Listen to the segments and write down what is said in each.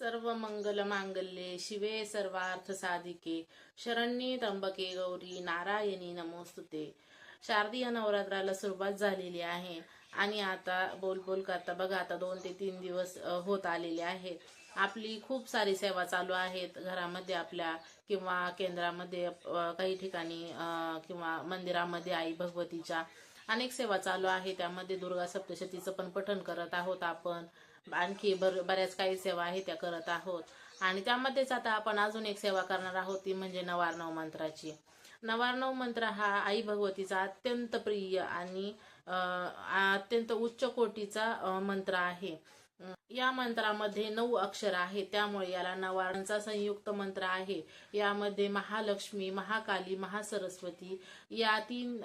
सर्व मंगल मांगल्ये शिवे सर्वार्थ साधिके. शरण्ये त्र्यंबके गौरी नारायणी नमोस्तुते. शारदीय नवरात्राला सुरुवात झालेली आहे आणि आता बोल बोल करता बघा आता दोन ते तीन दिवस होत आलेले आहेत. आपली खूप सारी सेवा चालू आहेत घरामध्ये आपल्या किंवा केंद्रामध्ये काही ठिकाणी किंवा मंदिरामध्ये आई भगवतीच्या अनेक सेवा चालू आहे. त्यामध्ये दुर्गा सप्तशतीचं पण पठण करत आहोत आपण. आणखी बर बऱ्याच काही सेवा आहे त्या करत आहोत. आणि त्यामध्येच आता आपण अजून एक सेवा करणार आहोत ती म्हणजे नवार्णव मंत्राची. नवार्णव मंत्र हा आई भगवतीचा अत्यंत प्रिय आणि अत्यंत उच्च कोटीचा मंत्र आहे. या मंत्रामध्ये नऊ अक्षर आहे त्यामुळे याला नवारणचा संयुक्त मंत्र आहे. यामध्ये महालक्ष्मी महाकाली महासरस्वती या तीन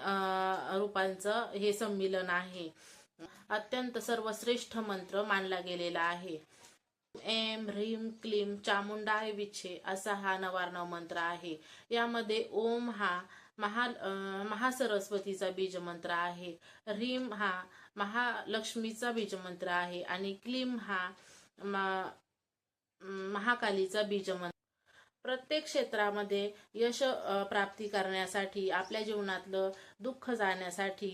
रूपांचं हे संमिलन आहे. अत्यंत सर्वश्रेष्ठ मंत्र मानला गेलेला आहे. एम ह्रीम क्लीम चामुंडाय विच्छे असा हा नवार्णव मंत्र आहे. यामध्ये ओम हा महा महासरस्वतीचा बीज मंत्र आहे. ह्रीम हा महालक्ष्मीचा बीज मंत्र आहे आणि क्लीम हा महाकालीचा बीज मंत्र प्रत्येक क्षेत्रामध्ये यश प्राप्ती करण्यासाठी आपल्या जीवनातलं दुःख जाण्यासाठी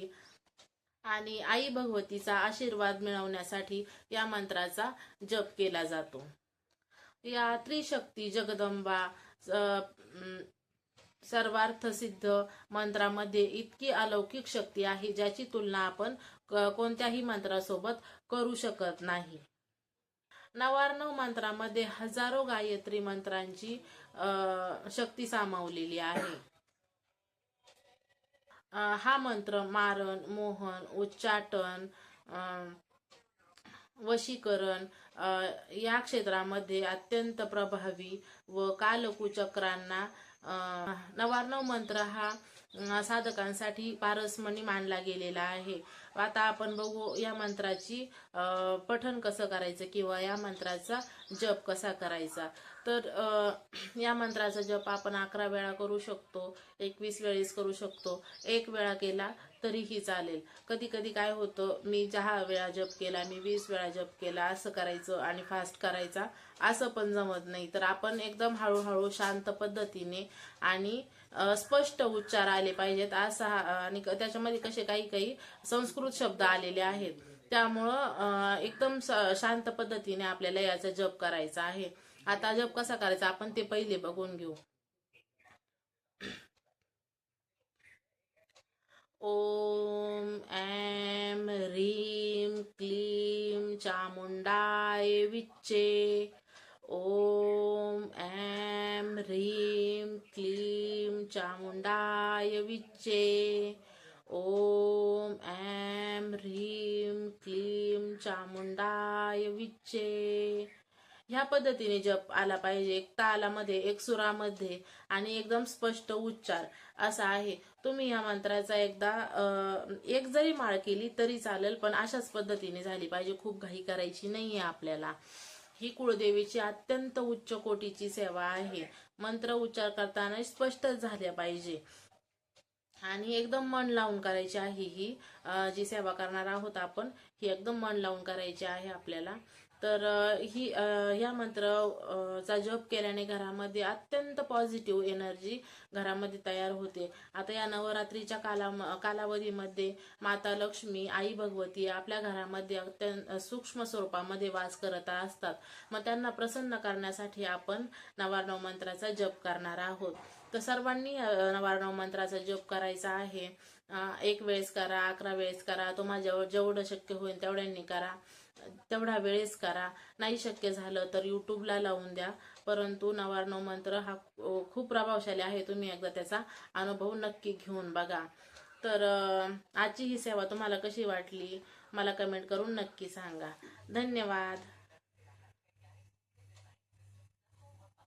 आणि आई भगवतीचा आशीर्वाद मिळवण्यासाठी या मंत्राचा जप केला जातो. या त्रिशक्ती जगदंबा सर्वार्थ सिद्ध मंत्रामध्ये इतकी अलौकिक शक्ती आहे ज्याची तुलना आपण क- कोणत्याही मंत्रासोबत करू शकत नाही. नवार्णव मंत्रामध्ये हजारो गायत्री मंत्रांची शक्ती सामावलेली आहे. हा मंत्र मारण मोहन उच्चाटन वशीकरण या क्षेत्रामध्ये अत्यंत प्रभावी व कालकुचक्रांना नवार्णव मंत्र हा साधकांसाठी पारसमणी मानला गेलेला आहे. आता आपण बघू या मंत्राची पठन पठण कसं करायचं किंवा या मंत्राचा जप कसा करायचा. तर या मंत्राचा जप आपण अकरा वेळा करू शकतो एकवीस वेळेस करू शकतो. एक वेळा केला तरीही चालेल. कधी कधी काय होतं मी दहा वेळा जप केला मी वीस वेळा जप केला असं करायचं आणि फास्ट करायचा असं पण जमत नाही. तर आपण एकदम हळूहळू शांत पद्धतीने आणि स्पष्ट उच्चार आले पाहिजेत असा आणि क- त्याच्यामध्ये कसे काही काही संस्कृत शब्द आलेले आहेत. त्यामुळं एकदम स- शांत पद्धतीने आपल्याला याचा जप करायचा आहे. आता जप कसा करायचा? आपण ते पहिले बघून घेऊ. क्लीं चामुण्डाय विच्चे। ॐ ऐं ह्रीं क्लीं चामुण्डाय विच्चे। ॐ ऐं ह्रीं क्लीं चामुण्डाय विच्चे। ह्या पद्धतीने जप आला पाहिजे. एक तालामध्ये एक सुरामध्ये आणि एकदम स्पष्ट उच्चार असा आहे. तुम्ही या मंत्राचा एकदा एक जरी माळ केली तरी चालेल पण अशाच पद्धतीने झाली पाहिजे. खूप घाई करायची नाहीये आपल्याला. ही कुळदेवीची अत्यंत उच्च कोटीची सेवा आहे. मंत्र उच्चार करताना स्पष्ट झाल्या पाहिजे. आणि एकदम मन लावून करायची आहे ही जी सेवा करणार आहोत आपण ही एकदम मन लावून करायची आहे आपल्याला. तर ही ह्या मंत्राचा मंत्र चा जप केल्याने घरामध्ये अत्यंत पॉझिटिव्ह एनर्जी घरामध्ये तयार होते. आता या नवरात्रीच्या काला कालावधीमध्ये माता लक्ष्मी आई भगवती आपल्या घरामध्ये अत्यंत सूक्ष्म स्वरूपामध्ये वास करत असतात. मग त्यांना प्रसन्न करण्यासाठी आपण नवार्णव मंत्राचा जप करणार आहोत. तर सर्वांनी नवारणव मंत्राचा जप करायचा आहे. एक वेळेस करा अकरा वेळेस करा तुम्हाला जेव जेवढं शक्य होईल तेवढ्यांनी करा. तेवढा वेळेस करा. नाही शक्य झालं तर युट्यूबला लावून द्या. परंतु नवारणव मंत्र हा खूप प्रभावशाली आहे. तुम्ही एकदा त्याचा अनुभव नक्की घेऊन बघा. तर आजची ही सेवा तुम्हाला कशी वाटली? मला कमेंट करून नक्की सांगा. धन्यवाद.